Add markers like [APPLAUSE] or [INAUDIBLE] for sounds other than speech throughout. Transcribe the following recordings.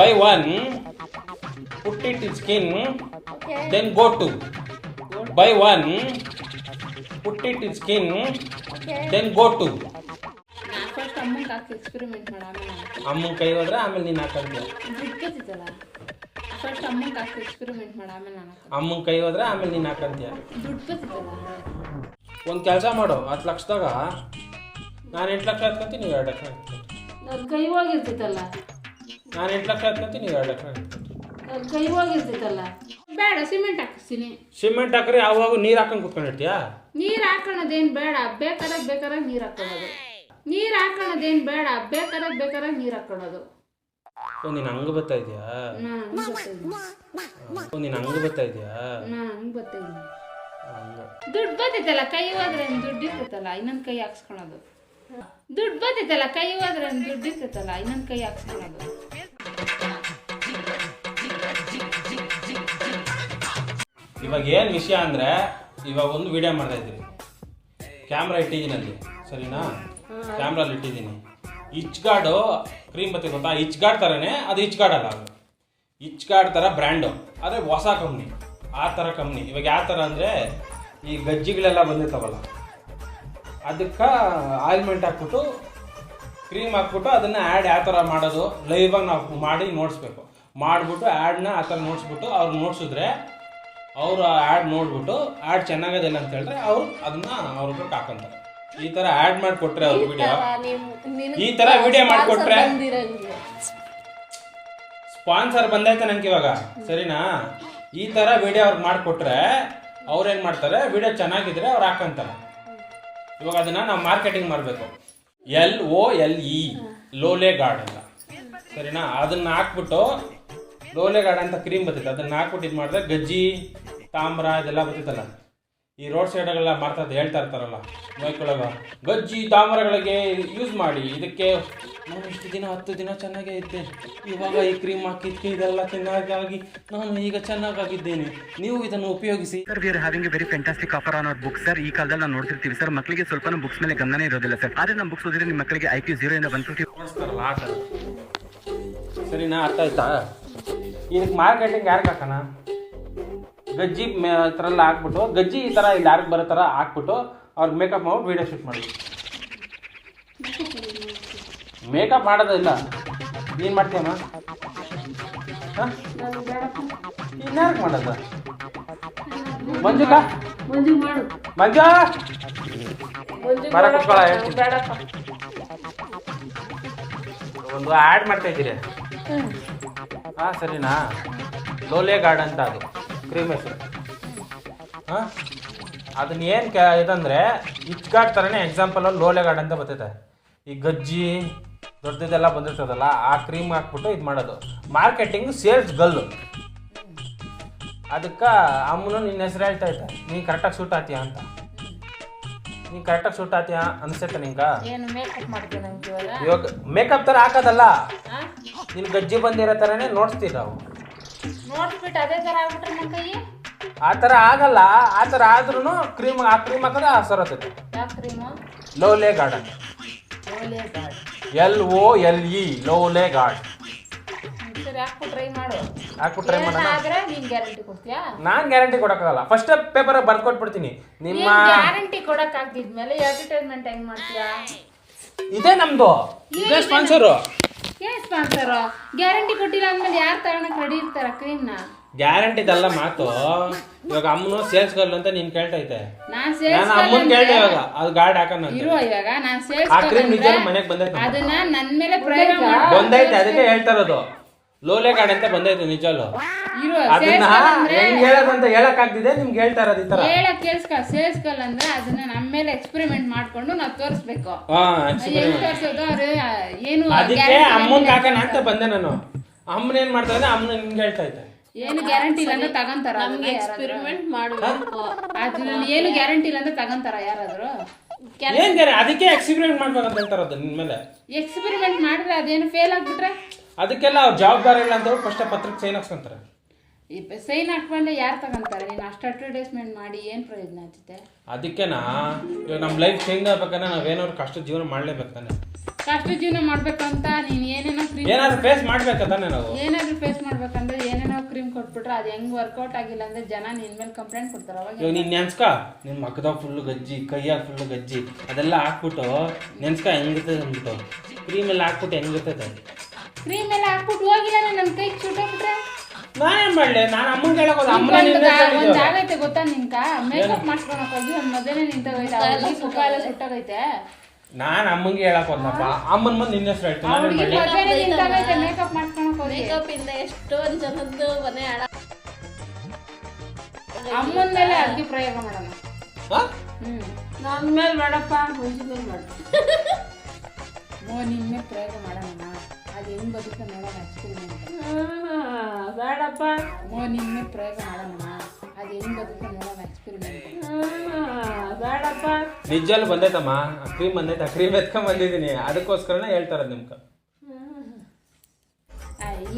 buy one, put it in skin, Okay. then go to. Buy one, put it in skin, Okay. then go to. ನಾ first ಅಮ್ಮಂಗೆ ಹಾಕಿ experiment ಮಾಡ ಆಮೇಲೆ ನಾನು ಅಮ್ಮನ ಕೈ ಹೋದ್ರೆ ಆಮೇಲೆ ನೀನು ಹಾಕಂತೀಯ ಬಿಟ್ಕೋತಿದ್ದಲ್ಲ ಫಸ್ಟ್ ಅಮ್ಮಂಗೆ ಹಾಕಿ ಎಕ್ಸ್ಪೆರಿಮೆಂಟ್ ಮಾಡ ಆಮೇಲೆ ನಾನು ಅಮ್ಮನ ಕೈ ಹೋದ್ರೆ ಆಮೇಲೆ ನೀನು ಹಾಕಂತೀಯ ದುಡ್ಕೋತಿದ್ದಲ್ಲ ಒಂದು ಕೆಲಸ ಮಾಡು ಹತ್ತು ಲಕ್ಷದಾಗ. ನಾನು ಎಂಟು ಲಕ್ಷ ಹಾಕ್ಕೊಂತೀನಿ ನೀವು ಎರಡು ಲಕ್ಷ ಹಾಕ್ಕೊಂತೀನಿ. ನನ್ನ ಕೈ ಹೋಗಿರ್ತೈತಲ್ಲ ನಾನು ಎಂಟು ಲಕ್ಷ ಹಾಕ್ತೀನಿ ನೀವು ಎರಡು ಲಕ್ಷ ಕೈ ಹೋಗಿರ್ತೈತಲ್ಲ ಬೇಡ ಸಿಮೆಂಟ್ ಹಾಕಿಸ್ತೀನಿ. ಸಿಮೆಂಟ್ ಹಾಕ್ರಿ ಯಾವಾಗ ನೀರು ಹಾಕೊಂಡು ಕುತ್ಕೊಂಡಿರ್ತೀಯಾ ನೀರು ಹಾಕೋಣದೇನ್ ಬೇಡ ಬೇಕಾದಾಗ ಬೇಕಾದಾಗ ನೀರು ಹಾಕೊಳ್ಳೋದು. ನೀರು ಹಾಕೋಣದೇನ್ ಬೇಡ ಬೇಕಾದಾಗ ಬೇಕಾದಾಗ ನೀರು ಹಾಕೊಳ್ಳೋದು. ಓ ನೀನು ಹಂಗೆ ಬರ್ತಾ ಇದೆಯಾ? ಹಂಗೆ ಓ ನೀನು ಹಂಗೆ ಬರ್ತಾ ಇದೆಯಾ? ಹಂಗೆ ಹಂಗೆ. ದುಡ್ಡು ಬರ್ತೈತಲ್ಲ ಕೈ ಹೋದ್ರೆ ದುಡ್ಡು ಇರ್ತೈತಲ್ಲ ಇನ್ನೊಂದು ಕೈ ಹಾಕ್ಸ್ಕೊಳೋದು ದುಡ್ಡು ಬರ್ತೈತಲ್ಲ ಕೈ ಹೋದ್ರೆ ದುಡ್ಡು ಇರ್ತೈತಲ್ಲ ಇನ್ನೊಂದ್ ಕೈ ಹಾಕ್ಸ್ಕೊಳೋದು ಇವಾಗ ಏನು ವಿಷಯ ಅಂದರೆ ಇವಾಗ ಒಂದು ವಿಡಿಯೋ ಮಾಡ್ತಾ ಇದ್ದೀನಿ. ಕ್ಯಾಮ್ರಾ ಇಟ್ಟಿದ್ದೀನಿ ಅಲ್ಲಿ ಸರಿನಾ ಕ್ಯಾಮ್ರಲ್ಲಿ ಇಟ್ಟಿದ್ದೀನಿ. ಇಚ್ ಗಾರ್ಡು ಕ್ರೀಮ್ ಬತ್ತಿ ಗೊತ್ತಾ? ಇಚ್ಗಾಡ್ ಥರನೇ ಅದು ಇಚ್ ಗಾರ್ಡ್ ಅಲ್ಲ ಅದು. ಇಚ್ ಗಾರ್ಡ್ ಥರ ಬ್ರ್ಯಾಂಡು ಆದರೆ ಹೊಸ ಕಂಪ್ನಿ ಆ ಥರ ಕಂಪ್ನಿ ಇವಾಗ ಯಾವ ಥರ ಅಂದರೆ ಈ ಗಜ್ಜಿಗಳೆಲ್ಲ ಬಂದಿರ್ತಾವಲ್ಲ ಅದಕ್ಕೆ ಆಯಿಲ್ಮೆಂಟ್ ಹಾಕ್ಬಿಟ್ಟು ಕ್ರೀಮ್ ಹಾಕ್ಬಿಟ್ಟು ಅದನ್ನು ಆ್ಯಡ್ ಯಾವ ಥರ ಮಾಡೋದು? ಲೈವಾಗಿ ನಾವು ಮಾಡಿ ನೋಡಿಸ್ಬೇಕು. ಮಾಡಿಬಿಟ್ಟು ಆ್ಯಡ್ನ ಆ ಥರ ನೋಡಿಸ್ಬಿಟ್ಟು ಅವ್ರು ನೋಡ್ಸಿದ್ರೆ ಅವರು ಆ್ಯಡ್ ನೋಡ್ಬಿಟ್ಟು ಆ್ಯಡ್ ಚೆನ್ನಾಗದಿಲ್ಲ ಅಂತ ಹೇಳಿದ್ರೆ ಅವ್ರು ಅದನ್ನ ಅವ್ರಿಗೆ ಹಾಕೊಂತಾರೆ. ಈ ಥರ ಆ್ಯಡ್ ಮಾಡಿಕೊಟ್ರೆ ಅವ್ರ ವಿಡಿಯೋ ಈ ಥರ ವಿಡಿಯೋ ಮಾಡಿಕೊಟ್ರೆ ಸ್ಪಾನ್ಸರ್ ಬಂದೈತೆ ನಂಗೆ ಇವಾಗ? ಸರಿನಾ? ಈ ಥರ ವಿಡಿಯೋ ಅವ್ರಿಗೆ ಮಾಡಿಕೊಟ್ರೆ ಅವ್ರೇನು ಮಾಡ್ತಾರೆ? ವಿಡಿಯೋ ಚೆನ್ನಾಗಿದ್ರೆ ಅವ್ರು ಹಾಕೊಂತಾರೆ. ಇವಾಗ ಅದನ್ನ ನಾವು ಮಾರ್ಕೆಟಿಂಗ್ ಮಾಡಬೇಕು. L O L E Lole guard ಅಂತ. ಸರಿನಾ? ಅದನ್ನ ಹಾಕ್ಬಿಟ್ಟು ಲೋಲೆ ಗಾರ್ಡ್ ಅಂತ ಕ್ರೀಮ್ ಬರ್ತೈತೆ. ಅದನ್ನ ಹಾಕ್ಬಿಟ್ಟು ಇದು ಮಾಡಿದ್ರೆ ಗಜ್ಜಿ ತಾಮ್ರ ಇದೆಲ್ಲ ಬರ್ತಿತ್ತಲ್ಲ ಈ ರೋಡ್ ಸೈಡಲ್ಲೆಲ್ಲ ಮಾಡ್ತಾ ಹೇಳ್ತಾ ಇರ್ತಾರಲ್ಲ ಮೈಕೊಳಗ. ಗಜ್ಜಿ ತಾಮ್ರಗಳಿಗೆ ಯೂಸ್ ಮಾಡಿ ಇದಕ್ಕೆ ನಾನು ಇಷ್ಟು ದಿನ ಹತ್ತು ದಿನ ಚೆನ್ನಾಗೇ ಇದ್ದೆ. ಇವಾಗ ಈ ಕ್ರೀಮ್ ಹಾಕಿದ್ಕೆ ಇದೆಲ್ಲ ಚೆನ್ನಾಗಾಗಿ ನಾನು ಈಗ ಚೆನ್ನಾಗಾಗಿದ್ದೇನೆ. ನೀವು ಇದನ್ನು ಉಪಯೋಗಿಸಿ. Sir we're having a very fantastic offer on our book sir ಈ ಕಾಲದಲ್ಲಿ ನಾವು ನೋಡ್ತಿರ್ತೀವಿ ಸರ್ ಮಕ್ಕಳಿಗೆ ಸ್ವಲ್ಪ ಬುಕ್ಸ್ ಮೇಲೆ ಗಮನನೇ ಇರೋದಿಲ್ಲ ಸರ್ ಆದರೆ ನಮ್ಮ ಬುಕ್ಸ್ ಓದಿದ್ರೆ ನಿಮ್ಮ ಮಕ್ಕಳಿಗೆ ಐ ಕ್ಯೂ ಜೀರೋ ಇಂದ ಒನ್ ಫಿಫ್ಟಿ ಕೊಡಿಸ್ತಾರಲ್ಲ ಆ ಸರಿನಾ ಅರ್ಥ ಆಯ್ತಾ? ಇದಕ್ಕೆ ಮಾರ್ಕೆಟಿಂಗ್ ಯಾರಿಗೆ ಹಾಕೋಣ? ಗಜ್ಜಿ ಥರ ಎಲ್ಲ ಹಾಕ್ಬಿಟ್ಟು ಗಜ್ಜಿ ಈ ಥರ ಇಲ್ಲಿ ಯಾರಿಗೆ ಬರೋ ಥರ ಹಾಕ್ಬಿಟ್ಟು ಅವ್ರಿಗೆ ಮೇಕಪ್ ಮಾಡ್ಬಿಟ್ಟು ವೀಡಿಯೋ ಶೂಟ್ ಮಾಡಿ. ಮೇಕಪ್ ಮಾಡೋದಿಲ್ಲ. ನೀನು ಮಾಡ್ತೀಯಮ್ಮ? ಹಾಂ? ಇನ್ಯಾರಿಗೆ ಮಾಡೋದು? ಮಂಜುಕ? ಮಂಜು ಮಾಡು. ಮಂಜು? ಕುತ್ಕೊಳ್ಳ. ಒಂದು ಆ್ಯಡ್ ಮಾಡ್ತಾ ಇದ್ದೀರಿ. ಹಾಂ ಸರಿನಾ? ಲೋಲೆ ಗಾರ್ಡನ್ ಅಂತ ಅದು. ಕ್ರೀಮ್ ಹೆಸರು. ಹಾಂ? ಅದನ್ನ ಏನು ಕ ಇದಂದರೆ ಇಚ್ಕಾಟ್ ಥರನೇ ಎಕ್ಸಾಂಪಲ್ ಲೋಲೆ ಗಾರ್ಡ್ ಅಂತ ಬರ್ತೈತೆ. ಈ ಗಜ್ಜಿ ದೊಡ್ಡದೆಲ್ಲ ಬಂದಿರ್ತದಲ್ಲ ಆ ಕ್ರೀಮ್ ಹಾಕ್ಬಿಟ್ಟು ಇದು ಮಾಡೋದು. ಮಾರ್ಕೆಟಿಂಗ್ ಸೇಲ್ಸ್ ಗಲ್ ಅದಕ್ಕೆ ಅಮ್ಮನು ನಿನ್ನ ಹೆಸರು ಹೇಳ್ತಾ ಇದ್ದ. ನೀನು ಕರೆಕ್ಟಾಗಿ ಶೂಟ್ ಆತೀಯ ಅಂತ. ನೀನು ಕರೆಕ್ಟಾಗಿ ಶೂಟ್ ಆತೀಯ ಅನ್ಸತ್ತೆ ನಿಂಗೆ? ಇವಾಗ? ಮೇಕಪ್ ಥರ ಹಾಕೋದಲ್ಲ. ನಿನ್ನ ನಿನ್ ಗಜ್ಜಿ ಬಂದಿರೋ ಥರನೇ ನೋಡ್ಸ್ತೀವಿ ನಾವು ನೋಡ್ಬಿಟ್ಟು ಅದೇ ಥರ ಆಗ್ಬಿಟ್ರೆ ನನ್ನ ಕೈ ಆ ಥರ ಆಗಲ್ಲ ಆ ಥರ ಆದ್ರೂ ಕ್ರೀಮ್ ಆ ಕ್ರೀಮ್ ಹಾಕಿದ್ರೆ ಆ ಸರತೈತೆ ಯಾವ ಕ್ರೀಮು ಲೋಲೆ ಗಾರ್ಡನ್. ಓಲೆ guard L O L E Lole guard ಸರಿ ಹಾಕ್ಬಿಟ್ಟು ಟ್ರೈ ಮಾಡು. ಹಾಕ್ಬಿಟ್ರೆ ಮಾಡೋಣ. ಆದ್ರೆ ನೀನು ಗ್ಯಾರಂಟಿ ಕೊಡ್ತೀಯಾ? ನಾನು ಗ್ಯಾರಂಟಿ ಕೊಡೋಕ್ಕಾಗಲ್ಲ. ಫಸ್ಟ್ ಪೇಪರ್ ಬರ್ದು ಕೊಟ್ಬಿಡ್ತೀನಿ. ನಿಮ್ಮ ಗ್ಯಾರಂಟಿ ಕೊಡಕ್ ಆಗ್ತಿದ್ಮೇಲೆ ಅಡ್ವರ್ಟೈಸ್ಮೆಂಟ್ ಹೆಂಗೆ ಮಾಡ್ತೀಯಾ? ಇದೇ ನಮ್ಮದು ಇದೇ ಸ್ಪಾನ್ಸರು ಗ್ಯಾರಂಟಿ ಕೊಟ್ಟಿಲ್ಲ ಅಂದ್ಮೇಲೆ ಯಾರು ತಗೊಳಕ್ ರೆಡಿ ಇರ್ತಾರ ಕ್ರೀಮ್ನ ಗ್ಯಾರಂಟಿದಲ್ಲ ಮಾತು. ಇವಾಗ ಅಮ್ಮನು ಸೇಲ್ಸ್ ಗರ್ಲ್ ಅಂತ ನೀನ್ ಕೇಳ್ತೈತೆ ನಾನ್ ನಾನು ಅಮ್ಮನ್ ಕೇಳ್ದೆ ಇವಾಗ. ಅದು ಗಾರ್ಡ್ ಹಾಕೋಣ ಅಂತ. ಇರುವ ಇವಾಗ ನಾನ್ ಸೇಲ್ಸ್ ಆ ಕ್ರೀಮ್ ನಿಜ ಮನೆಗೆ ಬಂದೈತೆ ಅದನ್ನ ನನ್ ಮೇಲೆ ಪ್ರಯೋಗ ಮಾಡ್ ಬಂದೈತೆ ಅದಕ್ಕೆ ಹೇಳ್ತಾ ಇರೋದು. ಲೋಲೆ ಗಾರ್ಡ್ ಅಂತ ಬಂದೈತೆ ನಿಜಲ್ಲೂ? ಇರುವ ಅದನ್ನ ಹೆಂಗ್ ಹೇಳೋದಂತ ಹೇಳಕ್ ಆಗ್ತಿದೆ ನಿಮ್ಗೆ ಹೇಳ್ತಾ ಇರೋದು ಈ ತರ. ಹೇಳಕ್ ಕೇಳಿಸ್ಕ ಸೇಲ್ಸ್ ಅಂದ್ರೆ ಅದನ್ನ ನಮ್ಮ ಮೇಲೆ ಎಕ್ಸ್ಪೆರಿಮೆಂಟ್ ಮಾಡ್ಕೊಂಡು ನಾವು ತೋರಿಸ್ಬೇಕು. ಹಾ ಹೆಂಗ್ ತೋರ್ಸೋದು ಅವ್ರು ಏನು ಅದಕ್ಕೆ guarantee ಅಮ್ಮನ್ ಇಲ್ಲ ಹಾಕೋಣ ಅಂತ ಬಂದೆ ನಾನು. ಅಮ್ಮನ ಏನ್ ಮಾಡ್ತಾ ಇದ್ದೆ ಅಮ್ಮನ ನಿಮ್ಗೆ ಹೇಳ್ತಾ ಇದ್ದೆ. ಏನು ಗ್ಯಾರಂಟಿ ಇಲ್ಲ ಅಂದ್ರೆ ತಗೊಂತಾರ ನಮ್ಗೆ ಎಕ್ಸ್ಪೆರಿಮೆಂಟ್ ಮಾಡಬೇಕು ಅದ್ರಲ್ಲಿ ಏನು ಗ್ಯಾರಂಟಿ ಇಲ್ಲ ಅಂದ್ರೆ ತಗೊಂತಾರ ಯಾರಾದ್ರು? ಏನ್ ಬೇರೆ ಅದಕ್ಕೆ ಎಕ್ಸ್ಪೀರಿಮೆಂಟ್ ಮಾಡ್ಬೇಕಂತ ಹೇಳ್ತಾರದು ನಿನ್ ಮೇಲೆ. ಎಕ್ಸ್ಪೆರಿಮೆಂಟ್ ಮಾಡಿದ್ರೆ ಅದೇನು ಫೇಲ್ ಆಗ್ಬಿಟ್ರೆ? ಅದಕ್ಕೆಲ್ಲ ಅವ್ರು ಜವಾಬ್ದಾರಿ ಇಲ್ಲ ಅಂತ ಫಸ್ಟ್ ಪತ್ರಕ್ಕೆ ಸೈನ್ ಹಾಕ್ಸ್ಕೊಂತಾರೆ. ಈ ಸೈನ್ ಹಾಕ್ಕೊಂಡ್ರೆ ಯಾರು ತಗೊಂತಾರೆ? ನೀನು ಅಷ್ಟು ಅಡ್ವರ್ಟೈಸ್ಮೆಂಟ್ ಮಾಡಿ ಏನು ಪ್ರಯೋಜನ ಆಗುತ್ತೆ ಅದಕ್ಕೆನಾ? ಇವಾಗ ನಮ್ಮ ಲೈಫ್ ಚೇಂಜ್ ಆಗ್ಬೇಕಂದ್ರೆ ನಾವೇನಾದ್ರು ಕಷ್ಟ ಜೀವನ ಮಾಡಲೇಬೇಕು ತಾನೆ. ಕಷ್ಟ ಜೀವನ ಮಾಡ್ಬೇಕಂತ ನೀನು ಏನೇನೋ ಕ್ರೀಮ್ ಏನಾದ್ರು ಫೇಸ್ ಮಾಡಬೇಕು ತಾನೆ ನಾವು? ಏನಾದ್ರು ಫೇಸ್ ಮಾಡ್ಬೇಕಂದ್ರೆ ಏನೇನೋ ಕ್ರೀಮ್ ಕೊಟ್ಬಿಟ್ರೆ ಅದು ಹೆಂಗ್ ವರ್ಕೌಟ್ ಆಗಿಲ್ಲ ಅಂದ್ರೆ ಜನ ನಿನ್ ಮೇಲೆ ಕಂಪ್ಲೇಂಟ್ ಕೊಡ್ತಾರೆ. ಅವಾಗ ಇವಾಗ ನೀನು ನೆನ್ಸ್ಕ ನಿನ್ ಮಕ್ಕದಾಗ ಫುಲ್ಲು ಗಜ್ಜಿ ಕೈಯಾಗ ಫುಲ್ಲು ಗಜ್ಜಿ ಅದೆಲ್ಲ ಹಾಕ್ಬಿಟ್ಟು ನೆನ್ಸ್ಕ ಹೆಂಗಿರ್ತದೆ ಅಂದ್ಬಿಟ್ಟು. ಕ್ರೀಮ್ ಎಲ್ಲ ಹಾಕ್ಬಿಟ್ಟು ಹೆಂಗಿರ್ತದೆ? ಕ್ರೀಮ್ ಎಲ್ಲ ಹಾಕ್ಬಿಟ್ಟು ಹೋಗಿಲ್ಲ ನನ್ನ ಕೈಗೆ ಚುಟ್ಟೋಗ್ಬಿಟ್ರೆ ನಾನೇನ್ ಮಾಡ್ಲಿ? ನಾನು ಅಮ್ಮಂಗೆ ಹೇಳಕ್ ಹೋದ ಅಮ್ಮನ ಒಂದ್. ಜಾಗ ಐತೆ ಗೊತ್ತಾ ನಿನ್ಕ? ಮೇಕಪ್ ಮಾಡ್ಸ್ಕೊಳಕ್ ಹೋಗಿ ಒಂದ್ ಮದುವೆನೇ ನಿಂತೋಗೈತೆ ಸುಖ ಎಲ್ಲ ಸುಟ್ಟೋಗೈತೆ ನಾನ್ ಅಮ್ಮಂಗೆ ಹೇಳಕ್ ಹೋದ್ನಪ್ಪ. ಅಮ್ಮನ್ ಮುಂದೆ ನಿನ್ನ ಹೆಸರು ಹೇಳ್ತೀನಿ ನಾನೇನ್ ಮಾಡ್ಲಿ? ಮದುವೆನೇ ನಿಂತೋಗೈತೆ ಮೇಕಪ್ ಮಾಡ್ಸ್ಕೊಳಕ್ ಹೋಗಿ ಮೇಕಪ್ ಇಂದ ಎಷ್ಟೊಂದ್ ಜನದ್ದು ಮನೆ ಹಾಳ ಅಮ್ಮನ ಮೇಲೆ ಅರ್ಜಿ ಪ್ರಯೋಗ ಮಾಡೋಣ. ನನ್ನ ಮೇಲೆ ಬೇಡಪ್ಪ ಮುಂಜಿ ಮೇಲೆ ಮಾಡು. ಓ ನಿನ್ನೆ ಮೇಲೆ ಪ್ರಯೋಗ ಮಾಡೋಣ. ಅದು ಹೆಂಗ್ ಬದುಕ ನೋಡೋಣ ಎಕ್ಸ್ಪೆರಿಮೆಂಟ್ ಬೇಡಪ್ಪ. ಓ ನಿಮ್ಮ ಪ್ರಯೋಗ ಮಾಡೋಣ. ಅದು ಹೆಂಗ್ ಬದುಕ ನೋಡೋಣ ಎಕ್ಸ್ಪೆರಿಮೆಂಟ್ ಬೇಡಪ್ಪ. ನಿಜಲ್ಲಿ ಬಂದೈತಮ್ಮ. ಕ್ರೀಮ್ ಬಂದೈತ ಕ್ರೀಮ್ ಎತ್ಕೊಂಡ್ ಬಂದಿದ್ದೀನಿ. ಅದಕ್ಕೋಸ್ಕರನೇ ಹೇಳ್ತಾರ ನಿಮ್ಗೆ.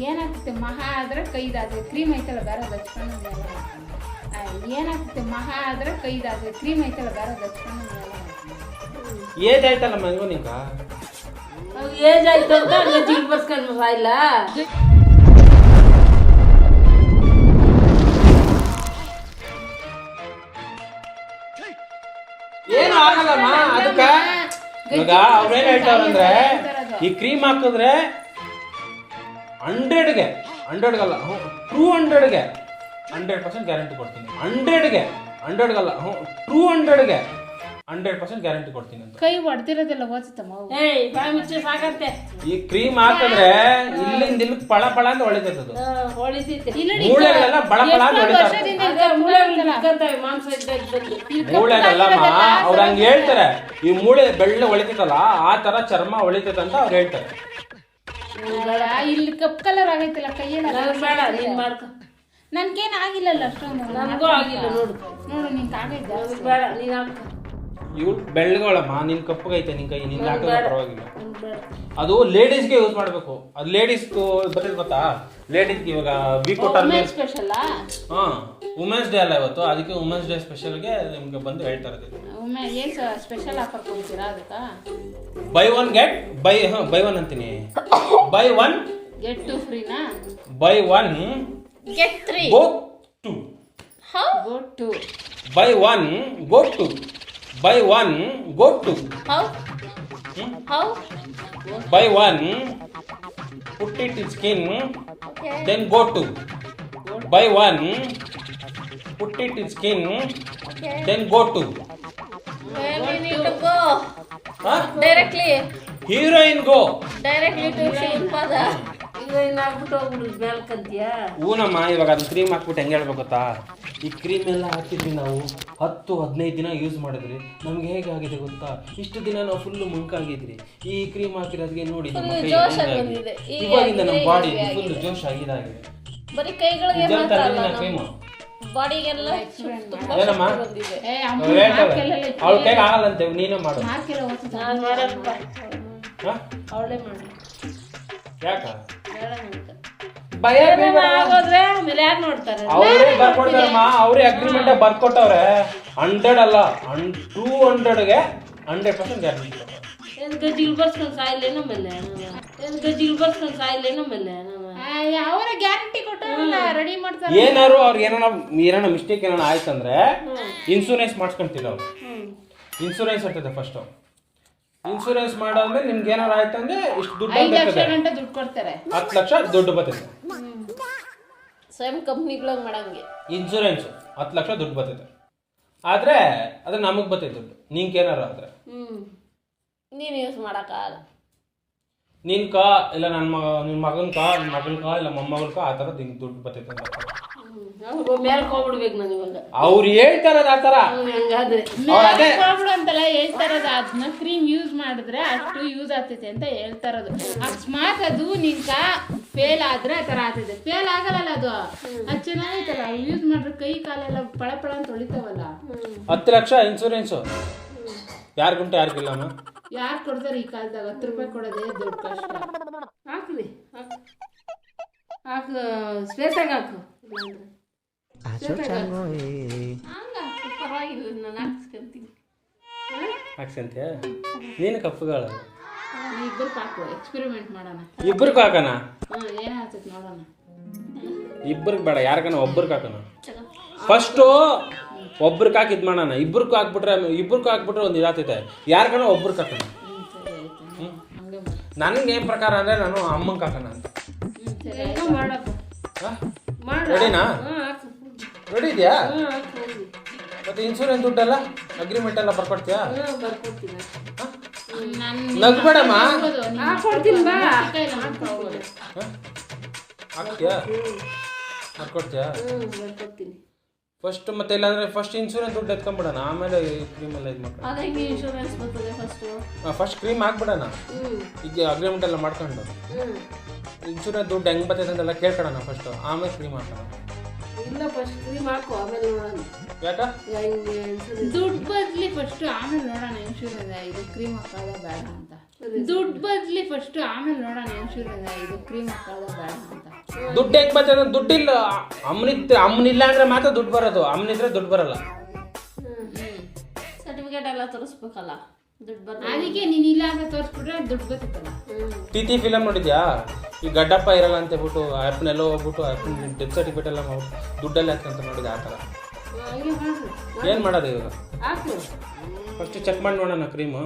ಏನಾಗುತ್ತೆ ಮಹಾ ಆದ್ರೆ ಕೈದಾದ್ರೆ ಕ್ರೀಮ್ ಐತಲ್ಲ ಬೇರೆ ಹಚ್ಕೊಂಡು ಏನಾಗುತ್ತೆ ಮಹಾ ಆದ್ರೆ ಕೈದಾದ್ರೆ ಕ್ರೀಮ್ ಐತಲ್ಲ ಬೇರೆ ಹಚ್ಕೊಂಡು ಏಜ್ ಆಯ್ತಲ್ಲ ಮಂಗು ನಿಂಗ? ಏಜ್ ಆಯ್ತು ಅಂತ ಜಿಗ್ ಬರ್ಸ್ಕೊಂಡು ಇಲ್ಲ. ಏನು ಆಗಲ್ಲಮ್ಮ, ಅದಕ್ಕ? ಇವಾಗ ಅವ್ರೇನ್ ಹೇಳ್ತಾರಂದ್ರೆ, ಈ ಕ್ರೀಮ್ ಹಾಕಿದ್ರೆ ಹಂಡ್ರೆಡ್ಗೆ ಹಂಡ್ರೆಡ್ಗಲ್ಲ ಹ್ಞೂ ಟೂ ಹಂಡ್ರೆಡ್ಗೆ ಹಂಡ್ರೆಡ್ ಪರ್ಸೆಂಟ್ ಗ್ಯಾರಂಟಿ ಕೊಡ್ತೀನಿ. ಹಂಡ್ರೆಡ್ಗೆ ಹಂಡ್ರೆಡ್ಗಲ್ಲ ಹ್ಞೂ ಟೂ ಹಂಡ್ರೆಡ್ಗೆ ಹಂಡ್ರೆಡ್ ಪರ್ಸೆಂಟ್ ಗ್ಯಾರಂಟಿ ಕೊಡ್ತೀನಿ ಅಂತ. ಕೈ ಹೊಡ್ತಿರೋದೆಲ್ಲ ಓದ್ತಮ್ಮ ಏಯ್ ಬಾಯಿ ಮುಚ್ಚಿ ಸಾಕಂತೆ. ಈ ಕ್ರೀಮ್ ಹಾಕಿದ್ರೆ ಇಲ್ಲಿಂದ ಇಲ್ಲಿ ಪಳ ಪಳ ಅಂತ ಹೊಳಿತೈತೆ. ಅದು ಹೊಳಿತೈತೆ ಮೂಳೆಗಳೆಲ್ಲ ಬಳ ಬಳ ಅಂತ ಮಾಂಸ ಇದ್ದಾಗ ಬಂದು ಮೂಳೆಗಲ್ಲಮ್ಮ ಅವ್ರು ಹಂಗೆ ಹೇಳ್ತಾರೆ ಈ ಮೂಳೆ ಬೆಳ್ಳ ಹೊಳಿತೈತಲ್ಲ ಆ ತರ ಚರ್ಮ ಹೊಳಿತೈತೆ ಅಂತ ಅವ್ರು ಹೇಳ್ತಾರೆ. ಇಲ್ಲಿ ಕಪ್ ಕಲರ್ ಆಗೈತಿಲ್ಲ ಕೈಯಲ್ಲಿ ಬೇಡ ನೀನ್ ಮಾಡ್ಕೊ. ನನ್ಗೇನ್ ಆಗಿಲ್ಲಲ್ಲ ಅಷ್ಟೊಂದು. ನನಗೂ ಆಗಿಲ್ಲ ನೋಡು. ನೋಡು ನಿನ್ ಆಗೈತೆ ಬೇಡ ನೀನ್ ಹಾಕೋ ಇವ್ರು ಬೆಳ್ಳಗಳಮ್ಮ ನಿನ್ ಕಪ್ಪಗೈತೆ ನಿನ್ ಕೈ ನಿನ್ ಹಾಕಿದ್ರೆ ಪರವಾಗಿಲ್ಲ. ಅದು ಲೇಡೀಸ್ಗೆ ಯೂಸ್ ಮಾಡಬೇಕು. ಅದು ಲೇಡೀಸ್ ಬರ್ತೈತೆ ಗೊತ್ತಾ? ಲೇಡೀಸ್ಗೆ ಇವಾಗ ವಿ ಕೊಟ್ಟ ಸ್ಪೆಷಲ್ ಹಾ ವುಮೆನ್ಸ್ ಡೇ ಅಲ್ಲ ಇವತ್ತು. ಅದಕ್ಕೆ ವುಮೆನ್ಸ್ ಡೇ ಸ್ಪೆಷಲ್ಗೆ ನಿಮ್ಗೆ ಬಂದು ಹೇಳ್ತಾ ಇರೋದು. ಏನ್ ಸ್ಪೆಷಲ್ ಆಫರ್ ಕೊಡ್ತೀರಾ ಅದಕ್ಕ? ಬೈ ಒನ್ ಗೆಟ್ ಬೈ ಹಾ ಬೈ ಒನ್ ಅಂತೀನಿ. Buy one get two ಫ್ರೀನಾ buy one get three go to go to buy one go to buy one go to buy one put it is skin then go to buy one put it is skin then go to directly heroine go directly ಹೂನಮ್ಮ ಇವಾಗ ಅದು cream ಹಾಕ್ಬಿಟ್ಟು ಹೆಂಗೆ ಹೇಳ್ಬೇಕತ್ತಾ ಈ cream ಎಲ್ಲ ಹಾಕಿದ್ವಿ ನಾವು. ಹತ್ತು ಹದಿನೈದು ದಿನ ಯೂಸ್ ಮಾಡಿದ್ರೆ. ನಮ್ಗೆ ಹೇಗಾಗಿದೆ ಆಗಿದೆ ಗೊತ್ತಾ? ಇಷ್ಟು ದಿನ ನಾವು ಫುಲ್ ಮುಂಕಾಗಿದ್ರಿ. ಈ ಕ್ರೀಮ್ ಹಾಕಿರೋದಕ್ಕೆ ನೋಡಿ ನಮ್ಮ ಕೈ ಹೆಂಗಾಗಿದೆ. ಇವಾಗಿಂದ ನಮ್ಮ ಬಾಡಿ ಫುಲ್ ಜೋಶ್ ಆಗಿದಾಗಿದೆ. ಬರೀ ಕೈಗಳಿಗೆ ಮಾತ್ರ ಅಲ್ಲ ಕ್ರೀಮು ಬಾಡಿಗೆಲ್ಲ ಏನಮ್ಮ? ಅವ್ಳ ಕೈಗೆ ಆಗಲ್ಲಂತೆ ನೀನೇ ಮಾಡು? ಅವಳೇ ಮಾಡಿ. ಯಾಕ? ಅವರೇ ಬರ್ಕೊಡ್ತಾರಮ್ಮ ಅವರೇ ಅಗ್ರಿಮೆಂಟ್ ಬರ್ಕೊಟ್ಟವ್ರೆ. ಹಂಡ್ರೆಡ್ ಅಲ್ಲ ಟೂ ಹಂಡ್ರೆಡ್ಗೆ ಹಂಡ್ರೆಡ್ ಪರ್ಸೆಂಟ್ ಗ್ಯಾರಂಟಿ ಗಜ್ಜಿಗೆ ಬರ್ಸ್ಕೊಂಡು ಗಜ್ಜಿಗೆ ಬರ್ಸ್ಕೊಂಡು ಅವರ ಗ್ಯಾರಂಟಿ ಕೊಟ್ಟಾರಲ್ಲ ರೆಡಿ ಮಾಡ್ತಾರೆ. ಏನಾರು ಅವ್ರಿಗೆ ಏನಾರ ಏನಾರ ಮಿಸ್ಟೇಕ್ ಏನಾರ ಆಯ್ತಂದ್ರೆ ಇನ್ಸೂರೆನ್ಸ್ ಮಾಡಿಸ್ಕೊಂತೀವಿ ನಾವು. ಇನ್ಸೂರೆನ್ಸ್ ಇರ್ತದೆ ಫಸ್ಟ್ ಇನ್ಸೂರೆನ್ಸ್ ಮಾಡಾದ್ಮೇಲೆ ನಿಮ್ಗೆ ಏನಾರ ಆಯ್ತಂದ್ರೆ ಇಷ್ಟು ದುಡ್ಡು ಐದು ಲಕ್ಷ ಬರ್ತದೆ ಗಂಟೆ ದುಡ್ಡು ಕೊಡ್ತಾರೆ. ಹತ್ತು ಲಕ್ಷ ದುಡ್ಡು ಬರ್ತದೆ. ಸ್ವಯಂ ಕಂಪ್ನಿಗಳಾಗ ಮಾಡಂಗೆ. ಇನ್ಸೂರೆನ್ಸ್ ಹತ್ತು ಲಕ್ಷ ದುಡ್ಡು ಬರ್ತದೆ. ಆದ್ರೆ ಅದು ನಮಗೆ ಬರ್ತೈತೆ ದುಡ್ಡು. ನಿಂಗೆ ಏನಾರ ಆದ್ರೆ. ಹ್ಮ್. ನೀನು ಯೂಸ್ ಮಾಡೋಕ್ಕಾಗಲ್ಲ ನಿನ್ ಕಾ ಇಲ್ಲ ನನ್ನ ಮಗ ನಿನ್ನ ಮಗನ ಕಾ ನಿನ್ ಮಗನ ಕಾ ಇಲ್ಲ ಮೊಮ್ಮಗನ ಕಾ ಆ ತರ ನಿಂಗೆ ದುಡ್ಡು ಬರ್ತೈತೆ ಅಂತ. ನಾವು ಮೇಲ್ಕ್ ಹೋಗ್ಬಿಡ್ಬೇಕು ನಾನು ಇವಾಗ ಅವ್ರು ಹೇಳ್ತಾರದ ಆ ಥರ. ಅವ್ನು ಹಂಗಾದ್ರೆ. ಅವ್ರು ಅದೇ ಪ್ರಾಬ್ಲಮ್ ಅಂತಲ್ಲ ಹೇಳ್ತಾರದು ಅದನ್ನ ಕ್ರೀಮ್ ಯೂಸ್ ಮಾಡಿದ್ರೆ ಅಷ್ಟು ಯೂಸ್ ಆಗ್ತೈತೆ ಅಂತ ಹೇಳ್ತಾರದು. ಅಕಸ್ಮಾತ್ ಅದು ನಿಂಕ ಫೇಲ್ ಆದ್ರೆ ಆ ಥರ ಆಗ್ತೈತೆ. ಫೇಲ್ ಆಗಲ್ಲ ಅದು. ಅದು ಚೆನ್ನಾಗೈತಲ್ಲ ಯೂಸ್ ಮಾಡಿದ್ರೆ ಕೈ ಕಾಲೆಲ್ಲ ಪಳ ಪಳ ಅಂತ ಹೊಳಿತಾವಲ್ಲ ಹತ್ತು ಲಕ್ಷ ಇನ್ಸೂರೆನ್ಸು ಯಾರು ಯಾರಿಗಿಲ್ಲಮ್ಮ ಯಾರು ಕೊಡ್ತಾರೆ ಈ ಕಾಲದಾಗ? ಹತ್ತು ರೂಪಾಯಿ ಕೊಡೋದೇ ದೊಡ್ಡ ಕಷ್ಟ. ಹಾಕ್ಲಿ. ಹಾಕು. ಹಾಕು ಸ್ಪೇಸಾಗ ಹಾಕು. ಹಂಗ ಪರವಾಗಿಲ್ಲ ನಾನು ಹಾಕ್ಸ್ಕೊಂತೀನಿ. ಹಾಕ್ಸಂತ್ಯ ನೀನು ಕಪ್ಪುಗಳು? ಇಬ್ಬರು ಹಾಕು ಎಕ್ಸ್ಪೆರಿಮೆಂಟ್ ಮಾಡೋಣ. ಇಬ್ರಿಗೆ ಹಾಕೋಣ? ಏನಾಗ್ತೈತೆ ನೋಡೋಣ. ಬೇಡ ಯಾರಿಗಾನ ಒಬ್ರಿಗೆ ಹಾಕೋಣ? ಫಸ್ಟು ಒಬ್ರಿಗೆ ಹಾಕಿ ಇದು ಮಾಡೋಣ. ಇಬ್ಬರಿಗೂ ಹಾಕ್ಬಿಟ್ರೆ ಇಬ್ಬರಿಗೂ ಹಾಕ್ಬಿಟ್ರೆ ಒಂದು ಇದಾಗ್ತೈತೆ ಯಾರಿಗಾನ ಒಬ್ರಿಗೆ ಹಾಕೋಣ? ನನಗೆ ಏನು ಪ್ರಕಾರ ಅಂದರೆ ನಾನು ಅಮ್ಮಂಗೆ ಹಾಕೋಣ ಅಂತ. ರೆಡಿನಾ ರೆಡಿ ಇದೆಯಾ ಮತ್ತೆ ಇನ್ಸೂರೆನ್ಸ್ ದುಡ್ಡೆಲ್ಲ ಅಗ್ರಿಮೆಂಟ್ ಎಲ್ಲ ಬರ್ಕೊಡ್ತೀಯಾ? ನಗ್ಬೇಡಮ್ಮ. ಹ? ಹಾಕ್ತೀಯಾ? ಬರ್ಕೊಡ್ತೀನಿ. ಫಸ್ಟ್ ಮತ್ತೆ ಇಲ್ಲಾಂದ್ರೆ ಫಸ್ಟ್ ಇನ್ಸೂರೆನ್ಸ್ ದುಡ್ಡು ಎತ್ಕೊಂಡ್ಬಿಡೋಣ. ಆಮೇಲೆ ಕ್ರೀಮ್ ಎಲ್ಲ ಇದು ಮಾಡ್ಕೊಂಡು ಇನ್ಶೂರೆನ್ಸ್ ಬರ್ತದೆ ಫಸ್ಟು ಫಸ್ಟ್ ಕ್ರೀಮ್ ಹಾಕ್ಬಿಡೋಣ. ಈಗ ಅಗ್ರಿಮೆಂಟ್ ಎಲ್ಲ ಮಾಡ್ಕೊಂಡು. ಇನ್ಶೂರೆನ್ಸ್ ದುಡ್ಡು ಹೆಂಗೆ ಬರ್ತೈತೆ ಅಂತೆಲ್ಲ ಕೇಳ್ಕೊಳ್ಳೋಣ ಫಸ್ಟ್ ಆಮೇಲೆ ಕ್ರೀಮ್ ಹಾಕೋಣ. ಇಲ್ಲ ಫಸ್ಟ್ ಕ್ರೀಮ್ ಹಾಕು ಆಮೇಲೆ ನೋಡೋಣ. ಯಾಕ? ದುಡ್ಡು ಬದ್ಲಿ ಫಸ್ಟ್ ಆಮೇಲೆ ನೋಡೋಣ ಇನ್ಶೂರೆನ್ಸ್ ಇದು ಕ್ರೀಮ್ ಹಾಕೋದ ಬೇಡ ಅಂತ. ದುಡ್ಡು ಬದ್ಲಿ ಫಸ್ಟ್ ಆಮೇಲೆ ನೋಡೋಣ ಇನ್ಶೂರೆನ್ಸ್ ಇದು ಕ್ರೀಮ್ ಹಾಕೋದ ಬೇಡ ಅಂತ. ದುಡ್ಡು ಹೆಂಗೆ ಬರ್ತದೆ ದುಡ್ಡಿಲ್ಲ ಅಮ್ಮನಿದ್ ಅಮ್ಮನಿಲ್ಲ ಅಂದ್ರೆ ಮಾತ್ರ ದುಡ್ಡು ಬರೋದು. ಅಮ್ಮನಿದ್ರೆ ದುಡ್ಡು ಬರಲ್ಲ. ಸರ್ಟಿಫಿಕೇಟ್ ಎಲ್ಲ ತೋರಿಸ್ಬೇಕಲ್ಲ. ದುಡ್ಡು ಬರ ಅದಕ್ಕೆ ನೀನು ಇಲ್ಲ ಅಂತ ತೋರಿಸ್ಬಿಟ್ರೆ ದುಡ್ಡು ಟಿ ಫಿಲಮ್ ನೋಡಿದ್ಯಾ? ಈ ಗಡ್ಡಪ್ಪ ಇರಲ್ಲ ಅಂತ ಹೇಳ್ಬಿಟ್ಟು ಆ್ಯಪ್ನೆಲ್ಲ ಹೋಗ್ಬಿಟ್ಟು ಆ್ಯಪ್ ಡೆತ್ ಸರ್ಟಿಫಿಕೇಟ್ ಎಲ್ಲ ದುಡ್ಡಲ್ಲಿ ದುಡ್ಡೆಲ್ಲ ಹಾಕಂತ ನೋಡಿದೆ ಆ ಥರ. ಏನು ಮಾಡೋದು ಇವಾಗ? ಫಸ್ಟ್ ಚೆಕ್ ಮಾಡಿ ನೋಡೋಣ ಕ್ರೀಮು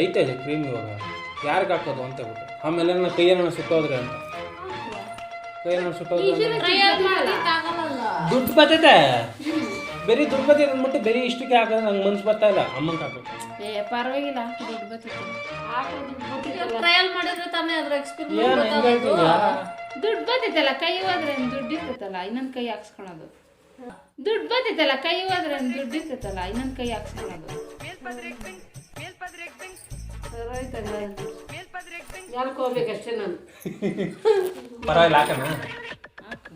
ಐತೆ ಇದೆ ಕ್ರೀಮ್ ಇವಾಗ. ಯಾರಿಗೆ ಹಾಕೋದು ಅಂತ ಬಿಟ್ಟು ಆಮೇಲೆ ನನ್ನ ಕೈಯನ್ನ ಸುಟ್ಟೋದ್ರೆ ಅಂತ. ಕೈಯನ್ನ ಸುಟ್ಟೋದ್ರೆ ಅಂದ್ರೆ ದುಡ್ಡು ಬರ್ತೈತೆ. ಬರೀ ದುಡ್ಡು ಬರ್ತೈತೆ ಅಂದ್ಬಿಟ್ಟು ಬರೀ ಇಷ್ಟಕ್ಕೆ ಹಾಕೋದು ನಂಗೆ ಮನ್ಸು ಬರ್ತಾ ಇಲ್ಲ. ಅಮ್ಮಂಗೆ ಹಾಕೋದು ಏ ಪರವಾಗಿಲ್ಲ. ದುಡ್ಡು ಬರ್ತೈತೆ ಟ್ರಯಲ್ ಮಾಡಿದ್ರೆ ತಾನೇ ಅದ್ರ ಎಕ್ಸ್ಪೀರಿಯನ್ಸ್ ಏನು ಹೆಂಗೆ ಹೇಳ್ತಿದ್ಯಾ? ದುಡ್ಡು ಬರ್ತೈತಲ್ಲ ಕೈ ಹೋದ್ರೆ ದುಡ್ಡು ಇರ್ತೈತಲ್ಲ ಇನ್ನೊಂದು ಕೈ ಹಾಕ್ಸ್ಕೊಳೋದು ದುಡ್ಡು ಬರ್ತೈತಲ್ಲ ಕೈ ಹೋದ್ರೆ ದುಡ್ಡು ಇರ್ತೈತಲ್ಲ ಇನ್ನೊಂದು ಕೈ ಹಾಕ್ಸ್ಕೊಳೋದು ಹೋಗ್ಬೇಕಷ್ಟೇ ನಾನು? ಪರವಾಗಿಲ್ಲ ಹಾಕೋಣ. ಹಾಕು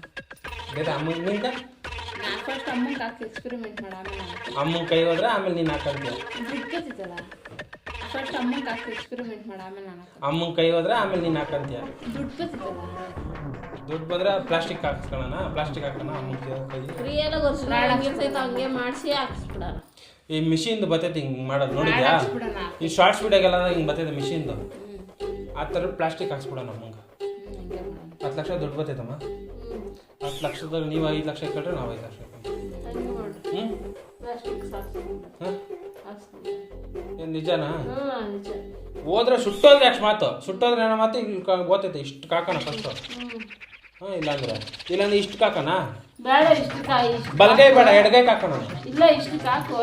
ಬೇರೆ ಅಮ್ಮಂಗೆ ಫಸ್ಟ್ ಅಮ್ಮಂಗೆ ಹಾಕಿ ಎಕ್ಸ್ಪೆರಿಮೆಂಟ್ ಮಾಡ ಆಮೇಲೆ ನಾನು. ಅಮ್ಮನ ಕೈ ಹೋದ್ರೆ ಆಮೇಲೆ ನೀನು ಹಾಕೊಂತೀಯ ದುಡ್ಡು ಬರ್ತೈತಲ್ಲ ಫಸ್ಟ್ ಅಮ್ಮಂಗೆ ಹಾಕಿ ಎಕ್ಸ್ಪೆರಿಮೆಂಟ್ ಮಾಡ ಆಮೇಲೆ ನಾನು ಹಾಕೋದು ಅಮ್ಮನ ಕೈ ಹೋದ್ರೆ ಆಮೇಲೆ ನೀನು ಹಾಕೊಂತೀಯ ದುಡ್ಡು ಬಂದ್ರೆ ಪ್ಲಾಸ್ಟಿಕ್ ಹಾಕಿಸ್ಕೊಳ್ಳೋಣ ಪ್ಲಾಸ್ಟಿಕ್ ಹಾಕೋಣ ಅಮ್ಮನ ಕೈ ಹಂಗೆ ಮಾಡಿಸಿ ಹಾಕಿಸ್ಬಿಡೋಣ. ಈ ಮಿಷಿನ್ದು ಬರ್ತೈತೆ ಹಿಂಗೆ ಮಾಡೋದು ನೋಡಿದ್ಯಾ? ಈ ಈ ಶಾರ್ಟ್ಸ್ ವಿಡಿಯೋಗೆಲ್ಲ ಹಿಂಗೆ ಬರ್ತೈತೆ ಮಿಷಿನ್ದು ಆ ಥರ ಪ್ಲಾಸ್ಟಿಕ್ ಹಾಕ್ಸ್ಬಿಡೋಣ ಅಮ್ಮಂಗೆ. ಹತ್ತು ಲಕ್ಷ ದುಡ್ಡು ಬರ್ತೈತಮ್ಮ ಹತ್ತು ಲಕ್ಷದಲ್ಲಿ ನೀವು ಐದು ಲಕ್ಷ ಇಟ್ಕೊಂಡ್ರೆ ನಾವು ಐದು ಲಕ್ಷ ಏನು ನಿಜನಾ? ಹೋದ್ರೆ ಸುಟ್ಟೋದ್ರೆ ಯಾಕೆ ಮಾತು? ಸುಟ್ಟೋದ್ರೆ ಏನೋ ಮಾತು ಈಗ ಗೊತ್ತೈತೆ ಇಷ್ಟು ಕಾಕೋಣ ಫಸ್ಟು ಹಾಂ ಇಲ್ಲಾಂದ್ರೆ. ಇಲ್ಲಾಂದ್ರೆ ಇಷ್ಟು ಕಾಕೋಣ ಬೇಡ ಇಷ್ಟು ಕಾಯಿ ಬಲಗೈ ಬೇಡ ಎಡಗೈ ಕಾಕೋಣ ಇಲ್ಲ ಇಷ್ಟು ಕಾಕು.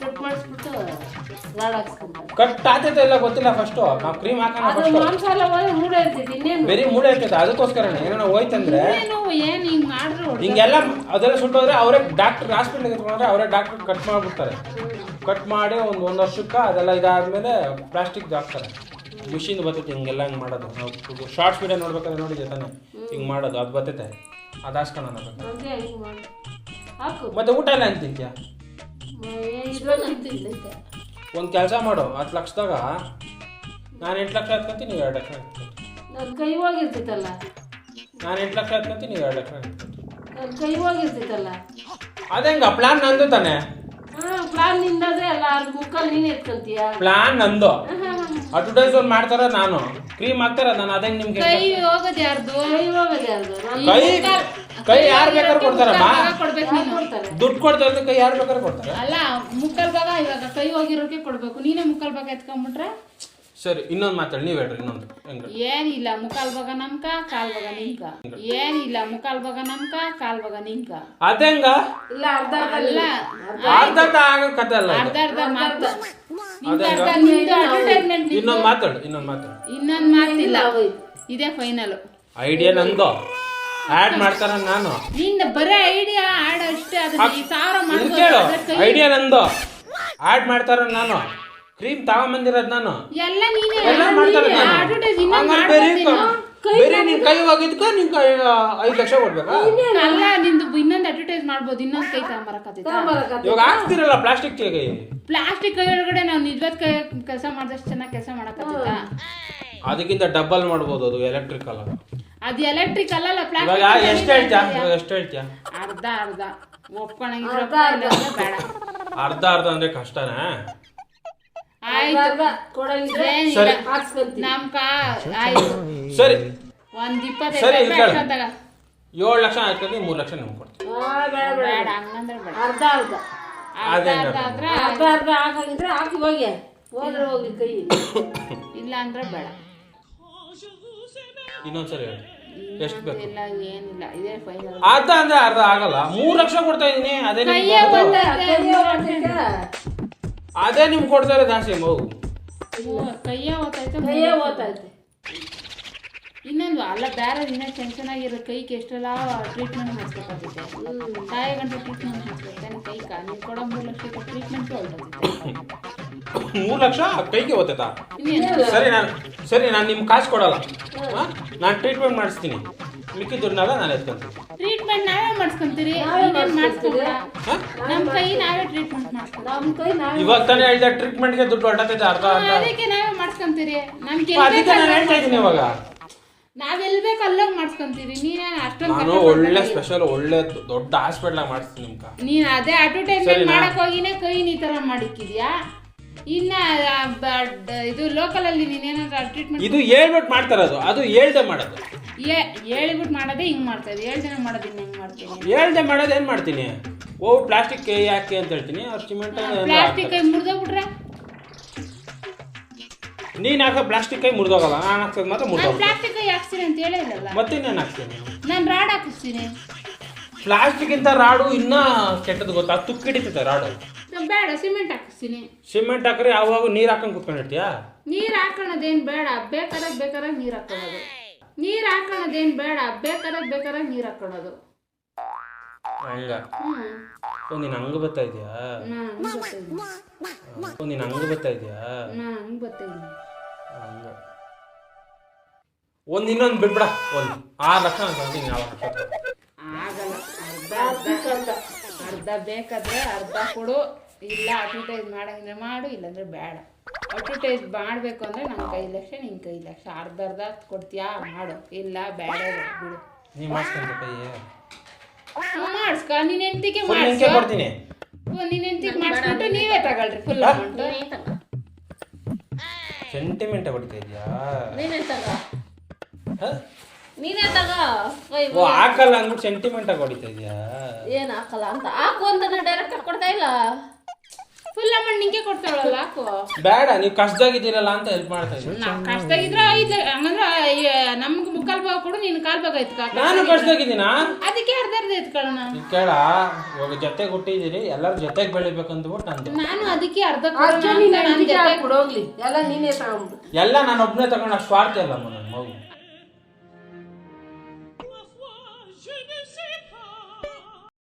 ಕಟ್ ಮಾಡಿಸ್ಬಿಟ್ಟು ಕಟ್ ಆತೈತೆ ಇಲ್ಲ ಗೊತ್ತಿಲ್ಲ ಫಸ್ಟು ನಾವು ಕ್ರೀಮ್ ಹಾಕೋಣ ಅದು ಮಾಂಸ ಎಲ್ಲ ಮೂಡ ಇರ್ತೈತಿ ಬರೀ ಮೂಳೆ ಇರ್ತೈತೆ ಅದಕ್ಕೋಸ್ಕರ ಏನೋ ಹೋಯ್ತಂದ್ರೆ ಏನು ಏನು ಹಿಂಗೆ ಮಾಡ್ರು ಹಿಂಗೆಲ್ಲ ಅದೆಲ್ಲ ಸುಟ್ಟೋದ್ರೆ ಅವರೇ ಡಾಕ್ಟರ್ ಹಾಸ್ಪಿಟ್ಲಿಗೆ ಎತ್ಕೊಂಡ್ರೆ ಅವರೇ ಡಾಕ್ಟರ್ ಕಟ್ ಮಾಡಿಬಿಡ್ತಾರೆ. ಕಟ್ ಮಾಡಿ ಒಂದು ಒಂದು ವರ್ಷಕ್ಕೆ ಅದೆಲ್ಲ ಇದಾದ್ಮೇಲೆ ಪ್ಲಾಸ್ಟಿಕ್ ಹಾಕ್ತಾರೆ. ಮಿಷಿನ್ ಬರ್ತೈತೆ ಹಿಂಗೆಲ್ಲ ಹಂಗೆ ಮಾಡೋದು. ನಾವು ಶಾರ್ಟ್ಸ್ ವಿಡಿಯೋ ನೋಡ್ಬೇಕಾದ್ರೆ ನೋಡಿ ತಾನೆ ಹಿಂಗೆ ಮಾಡೋದು ಅದು ಬರ್ತೈತೆ. ಅದು ಹಾಕು. ಮತ್ತೆ ಊಟ ಎಲ್ಲ ಅಂತಿದ್ಯಾ ತಿಂತೀಯ? ಒಂದು ಕೆಲಸ ಮಾಡು ಹತ್ತು ಲಕ್ಷದಾಗ. ನಾನು ಎಂಟು ಲಕ್ಷ ಹಾಕ್ತೀನಿ ನೀವು ಎರಡು ಲಕ್ಷ ನನ್ನ ಕೈ ಹೋಗಿರ್ತೈತಲ್ಲ ನಾನು ಎಂಟು ಲಕ್ಷ ಎತ್ಕೊಂತೀನಿ ನೀವು ಎರಡು ಲಕ್ಷ ನನ್ನ ಕೈ ಹೋಗಿರ್ತೈತಲ್ಲ ಅದೇಂಗ ಪ್ಲಾನ್ ನಂದು ತಾನೆ? ಹಾ ಪ್ಲಾನ್ ನಿಂದಾದ್ರೆ ಅಲ್ಲ ಅಲ್ಲಿ ಮುಕ್ಕಲ್ಲಿ ನೀನು ಎತ್ಕೊಂತೀಯ? ಪ್ಲಾನ್ ನಂದು. [LAUGHS] ಅಡ್ವರ್ಟೈಸ್ ಒಂದು ಮಾಡ್ತಾರ ನಾನು. ಕ್ರೀಮ್ ಹಾಕ್ತಾರ ನಾನು ಅದೇ ನಿಮ್ಗೆ ಕೈ ಹೋಗೋದು ಯಾರ್ದು? ಕೈ ಹೋಗೋದು ಯಾರ್ದು? ಕೈ ಕೈ ಯಾರು ಬೇಕಾದ್ರೆ ಕೊಡ್ತಾರಮ್ಮ. ಕೊಡ್ಬೇಕು ನೀನು. ಕೊಡ್ತಾರೆ? ದುಡ್ಡು ಕೊಡ್ತಾರೆ ಕೈ ಯಾರು ಬೇಕಾದ್ರೆ ಕೊಡ್ತಾರೆ? ಅಲ್ಲ ಮುಕ್ಕಲ್ ಭಾಗ ಇವಾಗ ಕೈ ಹೋಗಿರೋಕೆ ಕೊಡ್ಬೇಕು. ನೀನೇ ಮುಕ್ಕಲ್ ಭಾಗ ಎತ್ಕೊಂಡ್ಬಿಟ್ರೆ ಸರಿ ಇನ್ನೊಂದು ಮಾತಾಡಿ ನೀವು ಹೇಳ್ರಿ ಇನ್ನೊಂದು ಹೆಂಗ ಏನಿಲ್ಲ ಮುಖಾಲ್ ಬಗ ನಮ್ಕ ಕಾಲ್ ಬಗ ನಿಂಕ ಏನಿಲ್ಲ ಮುಖಾಲ್ ಬಗ ನಮ್ಕ ಕಾಲ್ ಬಗ ನಿಂಕ ಅದೆಂಗ ಇಲ್ಲ ಅರ್ಧ ಅಲ್ಲ ಅರ್ಧ ಆಗೋ ಕತೆ ಅಲ್ಲ ಅರ್ಧ ಅರ್ಧ ಮಾತು. ಇನ್ನೊಂದು ಮಾತಾಡು ಇನ್ನೊಂದು ಮಾತಾಡು. ಇನ್ನೊಂದು ಮಾತಿಲ್ಲ. ಇದೇ ಫೈನಲ್ ಐಡಿಯಾ ನಂದು. ಆಡ್ ಮಾಡ್ತಾರ ನಾನು. ನಿಂದ ಬರೇ ಐಡಿಯಾ ಆಡ್ ಅಷ್ಟೇ ಅದನ್ನ ಈ ಸಾವಿರ ಮಾಡ್ಬೋದು ಐಡಿಯಾ ನಂದು. ಆ್ಯಡ್ ಮಾಡ್ತಾರ ನಾನು. ಕ್ರೀಮ್ ತಗೊಂಬಂದಿರೋದು ನಾನು. ಎಲ್ಲ ನೀನೇ. ಎಲ್ಲ ನಾನು. ಅಡ್ವರ್ಟೈಸ್ ಇನ್ನೊಂದು ಹಂಗಂದ್ ಬೇರೆ ಮಾಡ್ಬೋದು ಬೇರೆ ನಿನ್ ಕೈ ಹೋಗಿದ್ಕ ನಿನ್ ಕೈ ಐದು ಲಕ್ಷ ಕೊಡ್ಬೇಕಾ? ಅಲ್ಲ ನಿಂದು ಇನ್ನೊಂದು ಅಡ್ವರ್ಟೈಸ್ ಮಾಡ್ಬೋದು ಇನ್ನೊಂದು ಕೈ ತಗೊಂಬರಕತ್ತೈತಾ ಇವಾಗ ಹಾಕ್ತಿರಲ್ಲ ಪ್ಲಾಸ್ಟಿಕ್ ಕೈ ಪ್ಲಾಸ್ಟಿಕ್ ಕೈ ಒಳಗಡೆ ನಾವು ನಿಜವಾದ ಕೈ ಕೆಲಸ ಮಾಡಿದಷ್ಟು ಚೆನ್ನಾಗಿ ಕೆಲಸ ಮಾಡಕತ್ತೈತಾ ಅದಕ್ಕಿಂತ ಡಬಲ್ ಮಾಡ್ಬೋದು ಅದು ಎಲೆಕ್ಟ್ರಿಕಲ್ ಅದು ಎಲೆಕ್ಟ್ರಿಕ್ ಅಲ್ಲಲ್ಲ ಇವಾಗ ಪ್ಲಾಸ್ಟಿಕ್ ಎಷ್ಟು ಹೇಳ್ತೀಯಾ? ಇವಾಗ ಎಷ್ಟು ಹೇಳ್ತೀಯಾ? ಅರ್ಧ ಅರ್ಧ. ಬೇಡ. ಅರ್ಧ ಅರ್ಧ ಅಂದ್ರೆ ಕಷ್ಟನೇ ಆಯ್ತು ಅರ್ಧ ಕೊಡಂಗಿದ್ರೆ ಏನಿಲ್ಲ. ಸರಿ. ಹಾಕ್ಸ್ಕೊಂತೀನಿ. ನಮ್ ಕಾ ಆಯ್ತು. ಸರಿ. ಒಂದ್ ಸರಿ. ಏಳು ಲಕ್ಷ ಹಾಕಿದ್ರೆ ಮೂರು ಲಕ್ಷ ನಿಮ್ಗೆ ಕೊಡ್ತೀನಿ. ಆ, ಬೇಡ ಬೇಡ ಬೇಡ. ಹಂಗಂದ್ರೆ ಬೇಡ. ಅರ್ಧ ಅರ್ಧ. ಅರ್ಧ ಅದೇನ್ ಅರ್ಧ ಬೇಡ. ಆದ್ರೆ ಅರ್ಧ ಅರ್ಧ ಹಾಕಂಗಿದ್ರೆ ಹಾಕಿ ಹೋಗಿ. ಹೋದ್ರೆ ಹೋಗ್ಲಿ ಕೈ. ಇಲ್ಲ ಅಂದ್ರೆ ಬೇಡ. ಇನ್ನೊಂದ್ಸರಿ ಹೇಳಿ. ಎಷ್ಟು ಬೇಕು? ಇಲ್ಲ ಏನಿಲ್ಲ. ಇದೇ ಫೈನಲ್ ಅರ್ಧ ಅಂದ್ರೆ ಅರ್ಧ ಆಗಲ್ಲ. ಮೂರು ಲಕ್ಷ ಕೊಡ್ತಾ ಇದೀನಿ ಅದೇ ನಿಮ್ಗೆ ಕೈಯೇ ಕೈಯೇ. ಅದೇ ನಿಮ್ಗೆ ಕೊಡ್ತಾರೆ ದಾಸಿ ಮಗು. ಕೈಯೇ ಓದ್ತೈತೆ ಇನ್ನೊಂದು ಅಲ್ಲ ಬೇರೆ ಇನ್ನೂ ಚೆನ್ನ ಚೆನ್ನಾಗಿರೋ ಕೈಗೆ ಎಷ್ಟೆಲ್ಲ ಟ್ರೀಟ್ಮೆಂಟ್ ಮಾಡಿಸ್ಬೇಕಾಗುತ್ತೆ. ತಾಯಿ ಗಂಟೆ ಟ್ರೀಟ್ಮೆಂಟ್ ಮಾಡಿಸ್ಬೇಕಾನೆ ಕೈ ಕಾ ನೀವು ಕೊಡೋ ಮೂರು ಲಕ್ಷ ಟ್ರೀಟ್ಮೆಂಟ್ ಮೂರು ಲಕ್ಷ? ಕೈಗೆ ಓದ್ತೈತಾ ಇನ್ನೇನು? ಸರಿ ನಾನು ಸರಿ ನಾನು ನಿಮ್ಗೆ ಕಾಸು ಕೊಡಲ್ಲ. ನಾನು ಟ್ರೀಟ್ಮೆಂಟ್ ಮಾಡಿಸ್ತೀನಿ. ಮಿಕ್ಕಿದ್ದನ್ನೆಲ್ಲ ನಾನು ಎತ್ಕೊಂತೀನಿ. ಟ್ರೀಟ್ಮೆಂಟ್ ನಾವೇ ಮಾಡಿಸ್ಕೊಂತೀರಿ? ನಮ್ಮ ಕೈ ನಾವೇ ಟ್ರೀಟ್ಮೆಂಟ್ ನಮ್ಮ ಕೈ ನಾವೇ ಇವಾಗ ತಾನೇ ಹೇಳಿದೆ ಟ್ರೀಟ್ಮೆಂಟ್ಗೆ ದುಡ್ಡು ಹೊರಟೈತೆ ಅರ್ಧ ಅರ್ಧ. ಅದಕ್ಕೆ ನಾವೇ ಮಾಡಿಸ್ಕೊಂತೀರಿ. ನಮ್ಗೆ ಅದಕ್ಕೆ ನಾನು ಹೇಳ್ತಾ ಇದ್ದೀನಿ ಇವಾಗ. ನಾವೆಲ್ ಬೇಕು ಅಲ್ಲೋಗಿ ಮಾಡಿಸ್ಕೊಂತೀರಿ. ನೀನೇ ಅಷ್ಟೊಂದು ನಾನು ಒಳ್ಳೆ ಸ್ಪೆಷಲ್ ಒಳ್ಳೆ ದೊಡ್ಡ ಹಾಸ್ಪಿಟ್ಲಾಗ ಮಾಡಿಸ್ತೀನಿ ನಿಮ್ಗೆ. ನೀನ್ ಅದೇ ಅಡ್ವರ್ಟೈಸ್ಮೆಂಟ್? ಮಾಡಕ್ ಹೋಗಿನೇ ಕೈ ನೀ ತರ ಮಾಡಿಕ್ಕಿದ್ಯಾ? ಇನ್ನ ಇದು ಲೋಕಲಲ್ಲಿ ನೀನೇನಾದ್ರೂ ಟ್ರೀಟ್ಮೆಂಟ್ ಇದು ಹೇಳ್ಬಿಟ್ಟು ಮಾಡ್ತಾರದು ಅದು. ಹೇಳ್ದೆ ಮಾಡೋದು. ಹೇಳ್ಬಿಟ್ಟು ಮಾಡೋದೇ ಹಿಂಗೆ ಮಾಡ್ತಾ ಹೇಳ್ದೆ ಮಾಡೋದು ಇನ್ನು ಹೆಂಗ್ ಮಾಡ್ತೀನಿ? ಹೇಳ್ದೆ ಮಾಡೋದು ಏನು ಮಾಡ್ತೀನಿ? ಓ ಪ್ಲಾಸ್ಟಿಕ್ ಕೈ ಹಾಕಿ ಅಂತ ಹೇಳ್ತೀನಿ. ಅವ್ರು ಸಿಮೆಂಟ್ ಪ್ಲಾಸ್ಟಿಕ್ ಕೈ ಮುರಿದೋಗ್ಬಿಟ್ರೆ ನೀನು ಹಾಕೋ ಪ್ಲಾಸ್ಟಿಕ್ ಕೈ ಮುರಿದೋಗಲ್ಲ. ನಾನು ಹಾಕ್ಸೋದು ಮಾತ್ರ ಮುರಿದೋಗ ಪ್ಲಾಸ್ಟಿಕ್ ಕೈ ಹಾಕ್ಸ್ತೀನಿ ಅಂತ ಹೇಳಿಲ್ಲಲ್ಲ ಮತ್ತೆ ನಾನು ಹಾಕ್ತೀನಿ ನಾನು ರಾಡ್ ಹಾಕಿಸ್ತೀನಿ. ಪ್ಲಾಸ್ಟಿಕ್ ಇಂತ ರಾಡು ಇನ್ನ ಕೆಟ್ಟದ್ದು ಗೊತ್ತಾ? ತುಕ್ಕು ಹಿಡಿತೈತೆ ರಾಡು. ನಾನ್ ಬೇಡ ಸಿಮೆಂಟ್ ಹಾಕಿಸ್ತೀನಿ. ಸಿಮೆಂಟ್ ಹಾಕ್ರೆ ಯಾವಾಗ ನೀರು ಹಾಕೊಂಡು ಕುತ್ಕೊಂಡಿರ್ತೀಯಾ? ನೀರ್ ಹಾಕೋಣದೇನ್ ಬೇಡ ಬೇಕಾದಾಗ ಬೇಕಾದಾಗ ನೀರ್ ಹಾಕೊಳ್ಳೋದು. ನೀರ್ ಹಾಕೋಣದೇನ್ ಬೇಡ ಬೇಕಾದಾಗ ಬೇಕಾದಾಗ ನೀರ್ ಹಾಕೊಳ್ಳೋದು. ಹಂಗ? ಹ್ಮ್. ಓ ನೀನು ಹಂಗ ಬರ್ತಾ ಇದೆಯಾ? ನಾನು ಹಂಗ್ ಬರ್ತಾಯಿದ್ದೀನಿ ಓ ನೀನು ಹಂಗ ಬರ್ತಾ ಇದೆಯಾ? ನಾನು ಹಂಗ ಒಂದು ಇನ್ನೊಂದು ಬಿಟ್ಬಿಡ ಒಂದು ಆರು ಲಕ್ಷ ಅಂತ ಅಂತೀನಿ ಯಾವ ಆಗಲ್ಲ ಅರ್ಧ ಅರ್ಧ ಅರ್ಧ ಬೇಕಾದ್ರೆ ಅರ್ಧ ಕೊಡು. ಇಲ್ಲ ಅಡ್ವರ್ಟೈಸ್ ಮಾಡಂಗಿದ್ರೆ ಮಾಡು ಇಲ್ಲಾಂದ್ರೆ ಬೇಡ. ಅಡ್ವರ್ಟೈಸ್ ಮಾಡಬೇಕು ಅಂದ್ರೆ ನಮ್ಮ ಕೈ ಲಕ್ಷ ನಿನ್ನ ಕೈ ಲಕ್ಷ. ಅರ್ಧ ಅರ್ಧ ಕೊಡ್ತೀಯಾ? ಮಾಡು. ಇಲ್ಲ ಬೇಡ ಬಿಡು ನೀ ಮಾಡಿಸ್ಕೊಂತ ಕೈ ಹ್ಮ್, ಮಾಡಿಸ್ಕ. ನಿನ್ನ ಹೆಂಡತಿಗೆ ಮಾಡಿಸ್ಕೊ. ನಿನ್ನ ಹೆಂಡತಿಗೆ ಮಾಡಿಸ್ಬಿಟ್ಟು ನೀವೇ ತಗೊಳ್ರಿ. ಫುಲ್ ಅಮೌಂಟ್ ಸೆಂಟಿಮೆಂಟ್ ಹೊಡಿತಾ ಇದೆಯಾ? ನೀನೇ ತಗೋ. ಹ? ನೀನೇ ತಗ. ಕೈ ಓ ಹಾಕಲ್ಲ ಅಂದ್ಬಿಟ್ಟು ಸೆಂಟಿಮೆಂಟ್ ಆಗಿ ಹೊಡಿತಾ ಇದೆಯಾ? ಏನ್ ಹಾಕಲ್ಲ ಅಂತ? ಹಾಕು ಅಂತ ಡೈರೆಕ್ಟ್ ಕೊಡ್ತಾ ಇಲ್ಲ. ಫುಲ್ ಅಮೌಂಟ್ ನಿಂಗೆ ಕೊಡ್ತಾಳಲ್ಲ ಹಾಕು. ಬೇಡ ನೀವು ಕಷ್ಟದಾಗಿದ್ದೀರಲ್ಲ ಅಂತ ಹೆಲ್ಪ್ ಮಾಡ್ತಾ ಇದ್ದೀನಿ ನಾನು ಕಷ್ಟದಾಗಿದ್ರೆ ಐದು ಹಂಗಂದ್ರೆ ನಮ್ಗೆ ಮುಕ್ಕಾಲ್ ಭಾಗ ಕೊಡು ನೀನು ಕಾಲ್ ಭಾಗ ಎತ್ಕ. ನಾನು ಕಷ್ಟದಾಗಿದ್ದೀನಾ ಅದಕ್ಕೆ ಅರ್ಧ ಅರ್ಧ ಎತ್ಕೊಳ್ಳೋಣ. ಈಗ ಕೇಳ ಇವಾಗ ಜೊತೆಗೆ ಹುಟ್ಟಿದ್ದೀರಿ ಎಲ್ಲರ ಜೊತೆಗೆ ಬೆಳಿಬೇಕು ಅಂದ್ಬಿಟ್ಟು ನಂದು ನಾನು ಅದಕ್ಕೆ ಅರ್ಧ ಕೊಡೋಣ ಅಂತ ನಾನ್ ಜೊತೆ- ಹಾಕ್ಬಿಡು ಹೋಗ್ಲಿ. ಎಲ್ಲ ನೀನೇ ತಗೊಂಡ್ಬಿಡು. ಎಲ್ಲ ನಾನು ಒಬ್ಬನೇ ತಗೊಂಡು ಅಷ್ಟು ಸ್ವಾರ್ಥ ಇಲ್ಲ ನನ್ನ ಮಗು.